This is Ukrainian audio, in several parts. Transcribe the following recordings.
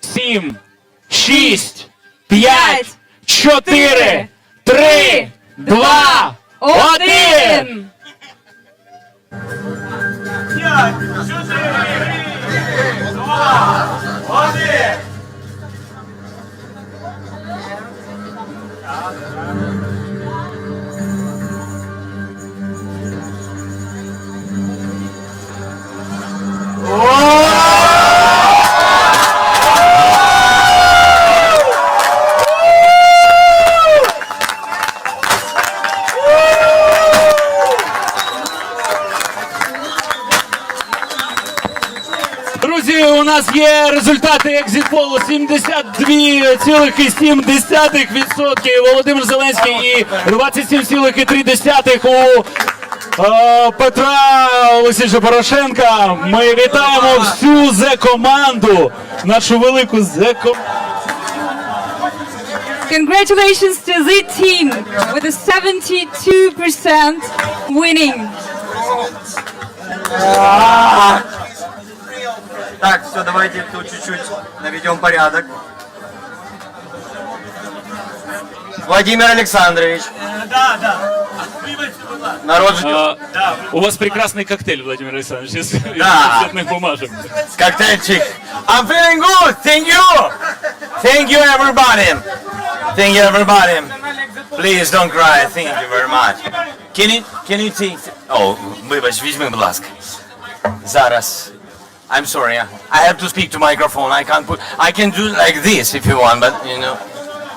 Сім, шість, п'ять, чотири, три, два, один. Друзі, у нас є результати екзитполу 72,7% Володимир Зеленський і 27,3% у Петра Олексійовича Порошенка. Ми вітаємо всю Зе-команду, нашу велику Зе-команду. Congratulations to the team with a 72% winning. Так, все, давайте тут чуть-чуть наведем порядок. Владимир Александрович. Да, да. Народ ждет. У вас прекрасный коктейль, Владимир Александрович, из, из Да. цветных бумажек. Коктейльчик. I'm feeling good. Thank you. Thank you, everybody. Thank you, everybody. Please don't cry. Thank you very much. Can you, can you take... Oh, вибач, візьми, будь ласка. Зараз. I'm sorry. I have to speak to microphone. I can't put... I can do like this if you want, but, you know,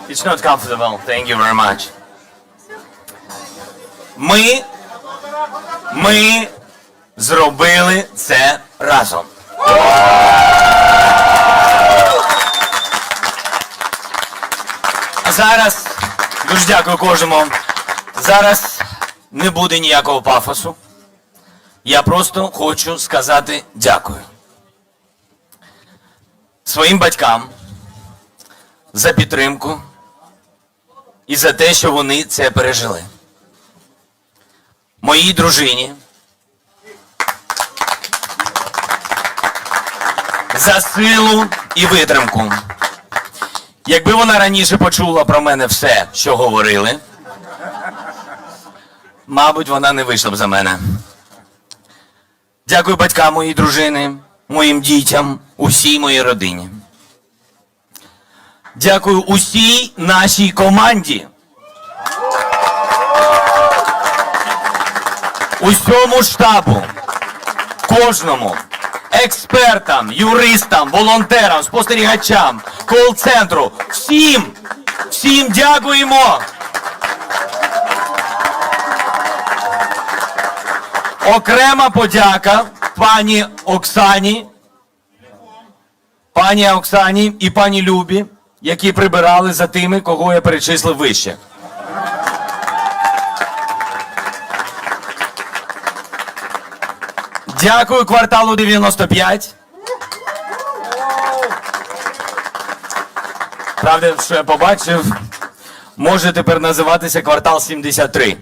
it's not comfortable. Thank you very much. Ми... Ми зробили це разом. А зараз дуже дякую кожному. Зараз не буде ніякого пафосу. Я просто хочу сказати дякую своїм батькам за підтримку і за те, що вони це пережили. Моїй дружині за силу і витримку. Якби вона раніше почула про мене все, що говорили, мабуть, вона не вийшла б за мене. Дякую батькам моєї дружини, моїм дітям, усій моїй родині. Дякую усій нашій команді. Усьому штабу, кожному, експертам, юристам, волонтерам, спостерігачам, кол-центру. Всім, всім дякуємо. Окрема подяка пані Оксані, пані Оксані і пані Любі, які прибирали за тими, кого я перечислив вище. Дякую кварталу 95. Правда, що я побачив, може тепер називатися квартал 73.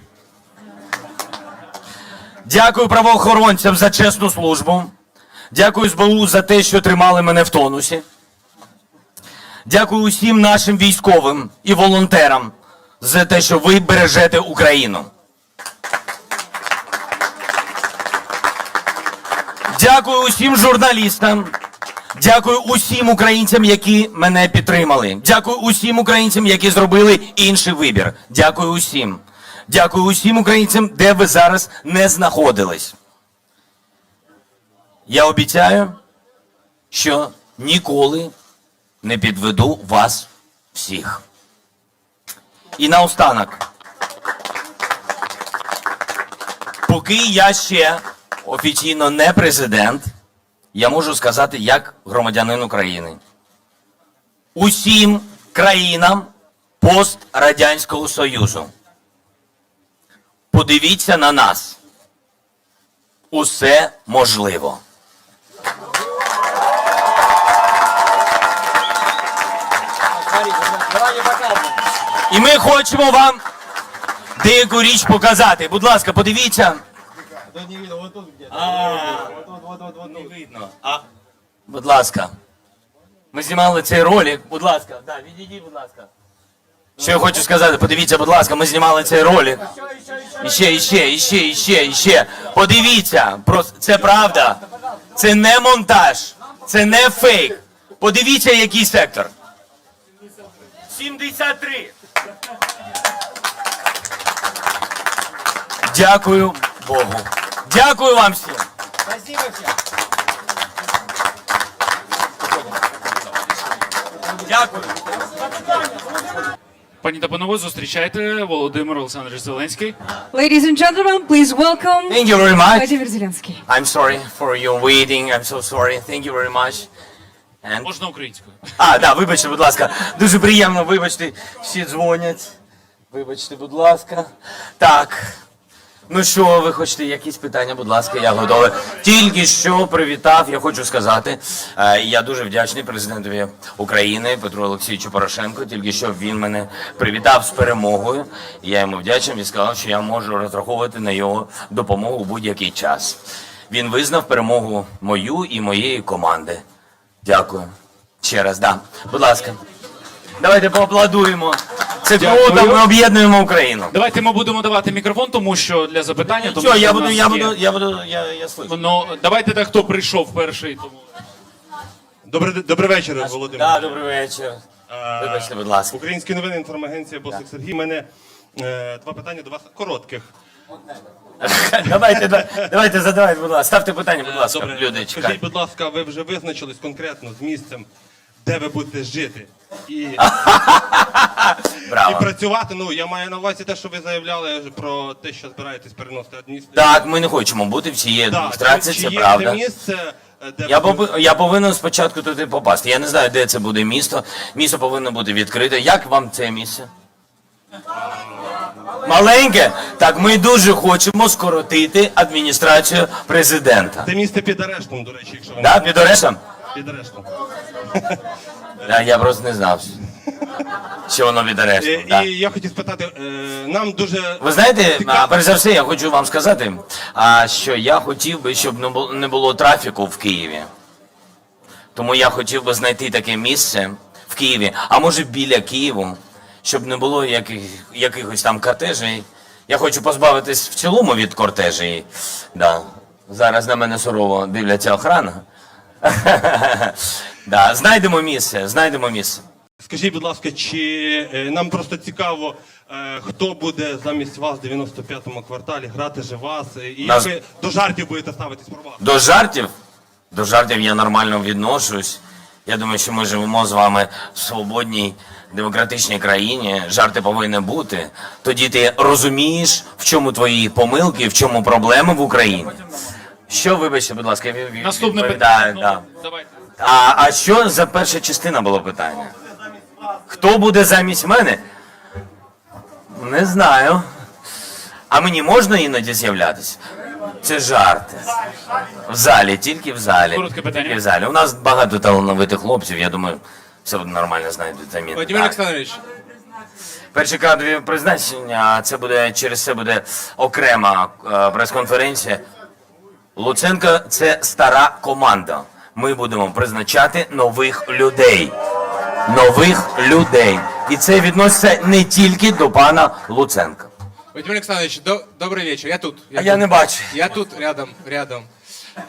Дякую правоохоронцям за чесну службу. Дякую СБУ за те, що тримали мене в тонусі. Дякую усім нашим військовим і волонтерам за те, що ви бережете Україну. Дякую усім журналістам. Дякую усім українцям, які мене підтримали. Дякую усім українцям, які зробили інший вибір. Дякую усім. Дякую усім українцям, де ви зараз не знаходились. Я обіцяю, що ніколи не підведу вас всіх. І наостанок. Поки я ще офіційно не президент, я можу сказати як громадянин України. Усім країнам пострадянського Союзу. Подивіться на нас. Усе можливо. І ми хочемо вам деяку річ показати. Будь ласка, подивіться. Да не видно, вот тут где-то. Вот тут, вот тут, вот Не видно. А, будь ласка. Ми знімали цей ролик. Будь ласка, да, відійдіть, будь ласка. Що я хочу сказати, подивіться, будь ласка, ми знімали цей ролик. Іще, іще, іще, іще, іще. Подивіться, це правда. Це не монтаж, це не фейк. Подивіться, який сектор. 73. Дякую Богу. Дякую вам всім. Спасибо всем. Дякую. Пані та панове, зустрічайте Володимир Олександрович Зеленський. Ladies and gentlemen, please welcome Thank you very much. Vladimir Zelensky. I'm sorry for your waiting. I'm so sorry. Thank you very much. And... Можна українською. А, да, вибачте, будь ласка. Дуже приємно, вибачте, всі дзвонять. Вибачте, будь ласка. Так. Ну що, ви хочете якісь питання, будь ласка, я готовий. Тільки що привітав, я хочу сказати. е, Я дуже вдячний президентові України Петру Олексійовичу Порошенку. Тільки що він мене привітав з перемогою. Я йому вдячний. Він сказав, що я можу розраховувати на його допомогу у будь-який час. Він визнав перемогу мою і моєї команди. Дякую. Ще раз, да. Будь ласка. Давайте поаплодуємо. Це Дякую. круто, ми об'єднуємо Україну. Давайте ми будемо давати мікрофон, тому що для запитання. Тому Що, я в буду, нас я є- буду, я буду, я, я слышу. Ну, давайте так, хто прийшов перший. Тому... Добрий, добрий вечір, Володимир. Да, добрий вечір. Вибачте, будь ласка. Українські новини, інформагенція Босик Сергій. У мене е, два питання до вас коротких. Давайте, да- давайте задавайте, будь ласка. Ставте питання, будь ласка, Добре, люди, скажіть, будь ласка, ви вже визначились конкретно з місцем, де ви будете жити і, і Браво. працювати. Ну, я маю на увазі те, що ви заявляли про те, що збираєтесь переносити адміністрацію. Так, ми не хочемо бути в цій адміністрації, це є правда. місце, е, де Я, ви я повинен спочатку туди попасти. Я не знаю, де це буде місто. Місто повинно бути відкрите. Як вам це місце? Маленьке? Так, ми дуже хочемо скоротити адміністрацію президента. Це місце під арештом, до речі, якщо ви Да, під арештом? під арештом. Да, я просто не знав, що воно під Е, арештом. да. І я хотів спитати, е, нам дуже Ви знаєте, а, перш за все, я хочу вам сказати, а, що я хотів би, щоб не було, не було трафіку в Києві. Тому я хотів би знайти таке місце в Києві, а може біля Києву, щоб не було яких, якихось там кортежей. Я хочу позбавитись в цілому від кортежей. Да. Зараз на мене сурово дивляться охрана. да. Знайдемо місце, знайдемо місце. Скажіть, будь ласка, чи е, нам просто цікаво, е, хто буде замість вас в 95-му кварталі грати же вас, е, і Нас- як ви до жартів будете ставитись про вас? До жартів? До жартів я нормально відношусь. Я думаю, що ми живемо з вами в свободній демократичній країні. Жарти повинні бути. Тоді ти розумієш, в чому твої помилки, в чому проблеми в Україні. Що, вибачте, будь ласка, я Наступне питання. да. А, а що за перша частина було питання? Хто буде замість мене? Не знаю. А мені можна іноді з'являтися? Це жарти. В залі, тільки в залі. Коротке питання. Тільки в залі. У нас багато талановитих хлопців, я думаю, все буде нормально знайдуть заміну. Владимир Так. Александрович, Перші кадрові призначення, а це буде через це буде окрема е, прес-конференція. Луценко це стара команда. Ми будемо призначати нових людей. Нових людей. І це відноситься не тільки до пана Луценка. Владимир Александрович, до- добрый вечер. Я тут. А я не бачу. Я тут рядом, рядом.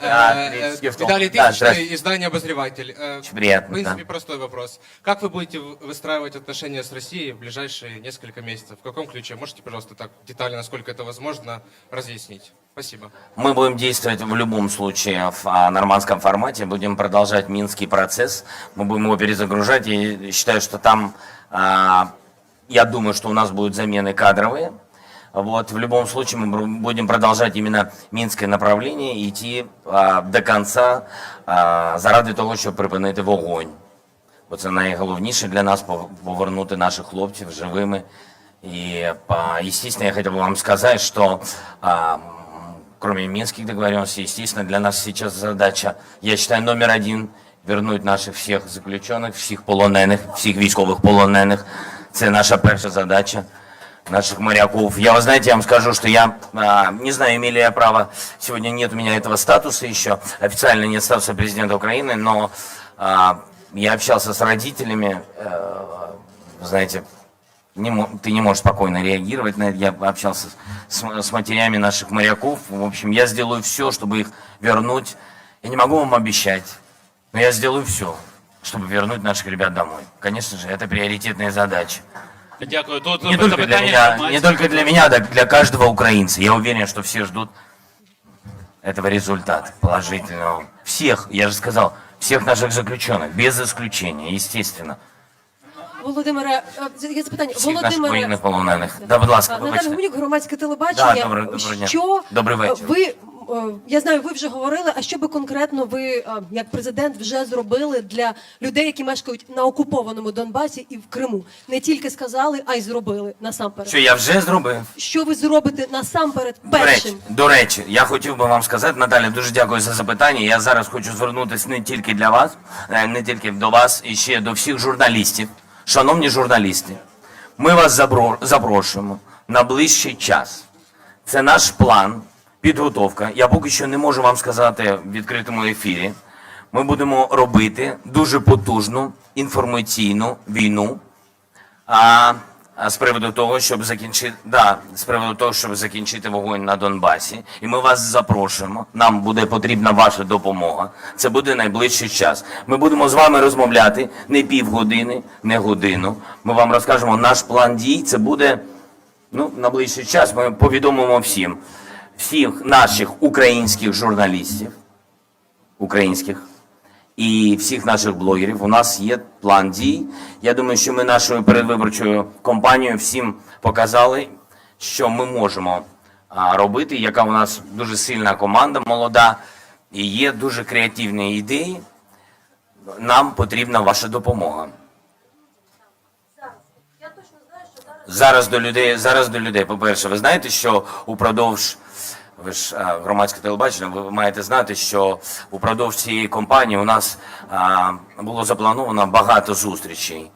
Да, Э, э. Виталий Тысячный, издание «Обозреватель». Э, приятно, В принципе, простой вопрос. Как вы будете выстраивать отношения с Россией в ближайшие несколько месяцев? В каком ключе? Можете, пожалуйста, так детально, насколько это возможно, разъяснить? Спасибо. Мы будем действовать в любом случае в а, нормандском формате, будем продолжать минский процесс, мы будем его перезагружать. И считаю, что там, а, я думаю, что у нас будут замены кадровые. Вот, в любом случае мы будем продолжать именно мінське направление и идти а, до конца а, заради того, щоб припинити вогонь. Бо це найголовніше для нас повернути наших хлопців живими. І, а, естественно, я хотел бы вам сказать, что а, кроме минских договоренностей, естественно, для нас сейчас задача, я считаю, номер один вернуть наших всіх заключених, всіх полонених, всіх військових полонених. Це наша перша задача. Наших моряков. Я, вы знаете, я вам скажу, что я, а, не знаю, имели я право, сегодня нет у меня этого статуса еще, официально нет статуса президента Украины, но а, я общался с родителями, вы знаете, не ты не можешь спокойно реагировать на это. Я общался с, с матерями наших моряков. В общем, я сделаю все, чтобы их вернуть. Я не могу вам обещать, но я сделаю все, чтобы вернуть наших ребят домой. Конечно же, это приоритетная задача. Дякую. Тут Не только для меня, не только для меня, да для каждого украинца. Я уверен, что все ждут этого результата положительного. Всех, я же сказал, всех наших заключенных, без исключения, естественно. Володимире, е, є запитання. Всіх наших Володимире, воєнних полонених. Да, будь ласка, Наталя вибачте. Гуменюк, громадське телебачення. Да, добре- доброго дня. Що Добрий е, вечір. ви, е, я знаю, ви вже говорили, а що би конкретно ви, е, як президент, вже зробили для людей, які мешкають на окупованому Донбасі і в Криму? Не тільки сказали, а й зробили насамперед. Що я вже зробив? Що ви зробите насамперед До речі, до речі, я хотів би вам сказати, Наталя, дуже дякую за запитання. Я зараз хочу звернутися не тільки для вас, е, не тільки до вас, і ще до всіх журналістів. Шановні журналісти, ми вас запрошуємо на ближчий час. Це наш план, підготовка. Я поки що не можу вам сказати в відкритому ефірі. Ми будемо робити дуже потужну інформаційну війну. А, з приводу того, щоб закінчити, да, з приводу того, щоб закінчити вогонь на Донбасі, і ми вас запрошуємо. Нам буде потрібна ваша допомога. Це буде найближчий час. Ми будемо з вами розмовляти не півгодини, не годину. Ми вам розкажемо наш план дій. Це буде ну, на ближчий час. Ми повідомимо всім, всіх наших українських журналістів, українських і всіх наших блогерів. У нас є план дій. Я думаю, що ми нашою передвиборчою кампанією всім показали, що ми можемо робити, яка у нас дуже сильна команда молода, і є дуже креативні ідеї. Нам потрібна ваша допомога. Зараз до людей, зараз до людей. По-перше, ви знаєте, що упродовж ви ж громадське телебачення, ви маєте знати, що упродовж цієї кампанії у нас а, було заплановано багато зустрічей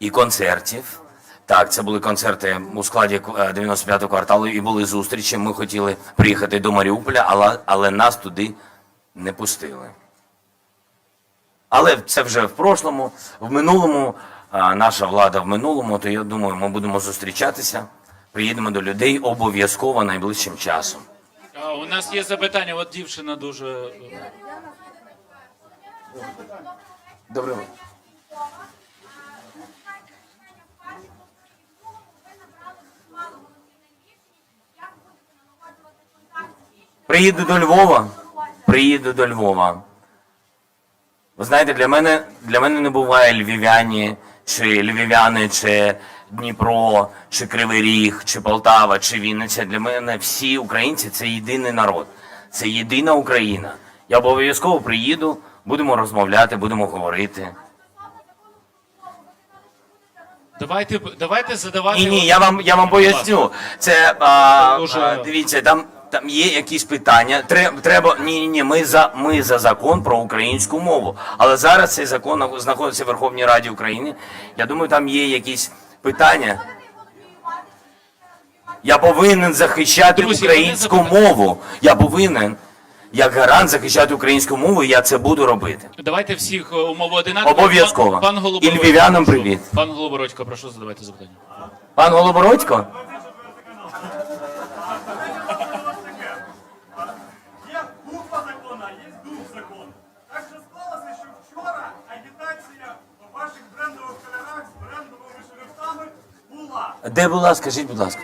і концертів. Так, це були концерти у складі е, 95-го кварталу і були зустрічі. Ми хотіли приїхати до Маріуполя, але, але нас туди не пустили. Але це вже в прошлому, в минулому, наша влада в минулому, то я думаю, ми будемо зустрічатися, приїдемо до людей обов'язково найближчим часом. А, У нас є запитання, от дівчина дуже. е, Добре. Приїду до Львова. Приїду до Львова. Ви знаєте, для мене, для мене не буває львів'яні, чи львів'яни, чи Дніпро, чи Кривий Ріг, чи Полтава, чи Вінниця. Для мене всі українці це єдиний народ. Це єдина Україна. Я обов'язково приїду, будемо розмовляти, будемо говорити. Давайте, давайте задавати. Ні, ні, я вам я вам поясню. Це а, а, дивіться, там. Там є якісь питання. Треба, треба ні, ні, ні. Ми за ми за закон про українську мову. Але зараз цей закон знаходиться в Верховній Раді України. Я думаю, там є якісь питання. Я повинен захищати Друзі, українську мову. Я повинен, як гарант, захищати українську мову. і Я це буду робити. Давайте всіх е, умови одинакові. Обов'язково. Пан, пан Голобородько, І львів'янам привіт. Пан Голобородько, прошу задавайте запитання. Пан Голобородько? Є буква закону, а є дух закону. Так же склалося, що вчора агітація по ваших брендових кольорах з брендовими шрифтами була. Де була? Скажіть, будь ласка.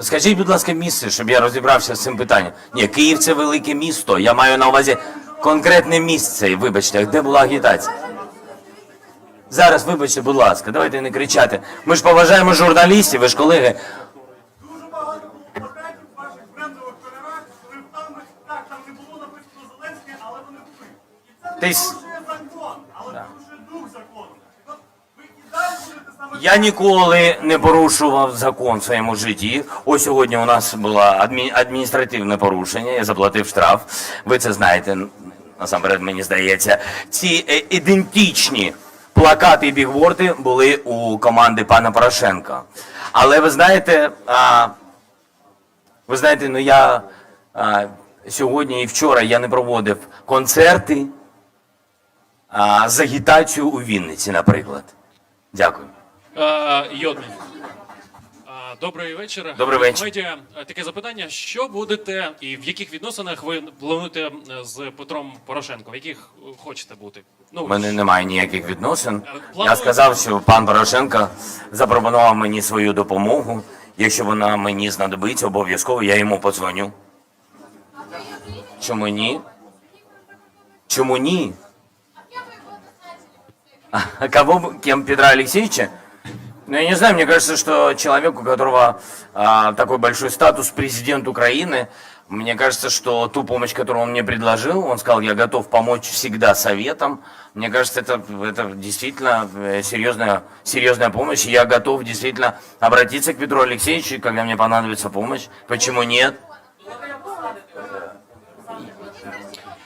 Скажіть, будь ласка, місце, щоб я розібрався з цим питанням. Ні, Київ це велике місто. Я маю на увазі конкретне місце. Вибачте, де була агітація? Зараз, вибачте, будь ласка, давайте не кричати. Ми ж поважаємо журналістів, ви ж колеги. Дуже багато було плакатів в ваших брендових кольорах з шрифтами. Так, там не було написано Зеленський, але вони були. І це не Ти порушує закон, але порушує дух закону. От ви і далі будете саме Я ніколи не порушував закон в своєму житті. Ось сьогодні у нас було адмі... адміністративне порушення. Я заплатив штраф. Ви це знаєте. Насамперед, мені здається, ці е, ідентичні плакати і бігборди були у команди пана Порошенка. Але ви знаєте, а, ви знаєте, ну я а, сьогодні і вчора я не проводив концерти а, з агітацією у Вінниці, наприклад. Дякую. Е, Йодмін. Е, Добрий вечір. Добрий вечір. Медіа. Е, Таке запитання: що будете і в яких відносинах ви плануєте з Петром Порошенком? В яких хочете бути? Ну У мене немає ніяких відносин. Планую- Я сказав, що пан Порошенко запропонував мені свою допомогу. Якщо вона мені знадобиться, обов'язково я йому подзвоню. Чому ні? Чому ні? А кого? Кем? Петра Алексеевича? Ну, я не знаю, мне кажется, что человек, у которого а, такой большой статус, президент Украины, мне кажется, что ту помощь, которую он мне предложил, он сказал, я готов помочь всегда советом. Мне кажется, это, это действительно э, серьезная, серьезная помощь. Я готов действительно обратиться к Петру Алексеевичу, когда мне понадобится помощь. Почему нет?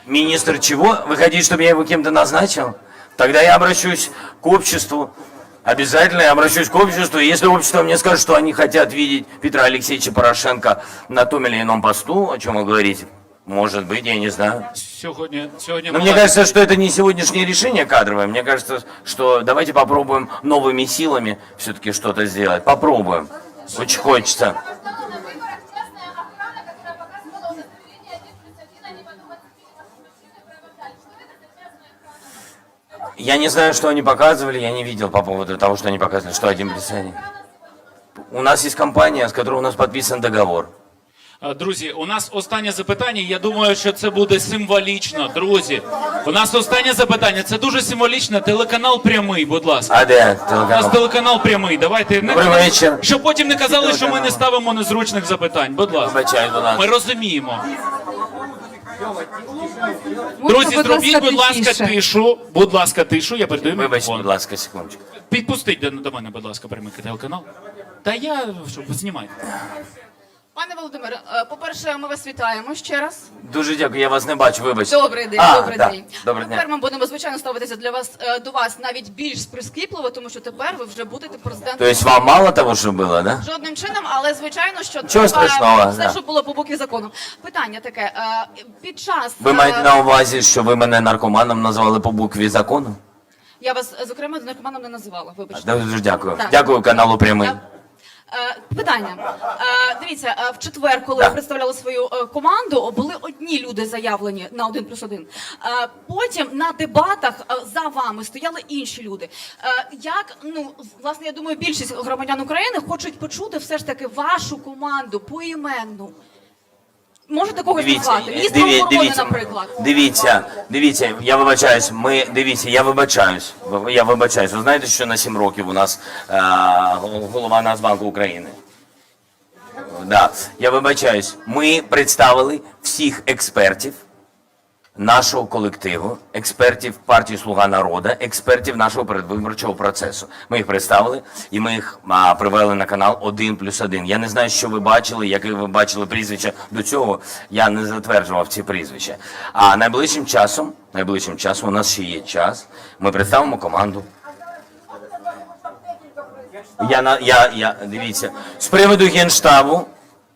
Министр чего? Вы хотите, чтобы я его кем-то назначил? Тогда я обращусь к обществу. Обязательно я обращусь к обществу. Если общество мне скажет, что они хотят видеть Петра Алексеевича Порошенко на том или ином посту, о чем вы говорите, может быть, я не знаю. сьогодні сьогодні Но мне кажется, что это не сегодняшнее решение кадровое. Мне кажется, что давайте попробуем новыми силами все-таки что-то сделать. Попробуем. Очень хочется. Я не знаю, что они показывали, я не видел по поводу того, что они показывали, что один плюс один. У нас есть компания, с которой у нас подписан договор. Е, Друзі, у нас останнє запитання. Я думаю, що це буде символічно. Друзі, у нас останнє запитання. Це дуже символічно. Телеканал прямий, будь ласка. А де У нас телеканал? телеканал прямий. Давайте не Добрий вечір. щоб потім не казали, що ми не ставимо незручних запитань. Будь ласка. Вибачаю, будь ласка. Ми розуміємо. Друзі, будь зробіть, будь ласка, тишу. Будь ласка, тишу. Я передаю Вибачте, мікрофон. будь ласка, секундочку. Підпустіть до, до мене, будь ласка, прямий телеканал. Та я щоб знімайте. Пане Володимире, по-перше, ми вас вітаємо ще раз. Дуже дякую, я вас не бачу, вибачте. Добрий день, А, добрий да. день. Доброго дня. Тепер ми будемо звичайно ставитися для вас е, до вас навіть більш прискіпливо, тому що тепер ви вже будете президентом. То есть вам мало того, что было, да? Жодним чином, але звичайно, що Чого страшного, все, да. що було по букві закону. Питання таке: е, під час Ви е, маєте на увазі, що ви мене наркоманом назвали по букві закону? я вас зокрема наркоманом не називала. Вибачте. Дуже дякую. Так. Дякую каналу прямий. Так. Е, Питання. Е, Дивіться, е, в четвер, коли представляли свою команду, були одні люди заявлені на один плюс один. Потім на дебатах за вами стояли інші люди. Як ну власне, я думаю, більшість громадян України хочуть почути все ж таки вашу команду поіменно. Можете когось Дивіться, назвати? Міністр диві- оборони, дивіться, наприклад. дивіться, дивіться, я вибачаюсь, ми, дивіться, я вибачаюсь, ви- я вибачаюсь. Ви знаєте, що на 7 років у нас е, голова Нацбанку України? Да, я вибачаюсь. Ми представили всіх експертів нашого колективу, експертів партії Слуга народу, експертів нашого передвиборчого процесу. Ми їх представили і ми їх а, привели на канал 1 плюс 1. Я не знаю, що ви бачили, яке ви бачили прізвища до цього. Я не затверджував ці прізвища. А найближчим часом, найближчим часом, у нас ще є час. Ми представимо команду. Я я, я дивіться з приводу генштабу.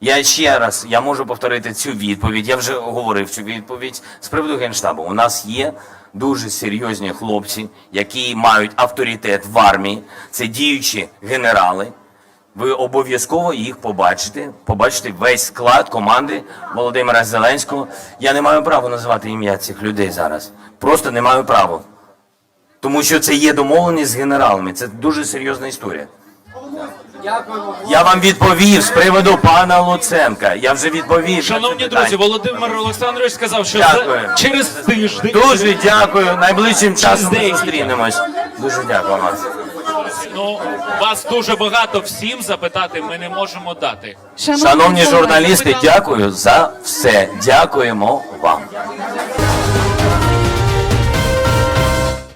Я ще раз я можу повторити цю відповідь. Я вже говорив цю відповідь. З приводу генштабу. У нас є дуже серйозні хлопці, які мають авторитет в армії. Це діючі генерали. Ви обов'язково їх побачите. Побачите весь склад команди Володимира Зеленського. Я не маю права називати ім'я цих людей зараз. Просто не маю права. Тому що це є домовленість з генералами. Це дуже серйозна історія. Я вам відповів з приводу пана Луценка. Я вже відповів. Шановні друзі, Володимир Олександрович сказав, що Дякую. за, через тиждень. Дуже дякую. Найближчим часом ми зустрінемось. Дуже дякую вам. Ну, вас дуже багато всім запитати ми не можемо дати. Шановні журналісти, дякую за все. Дякуємо вам.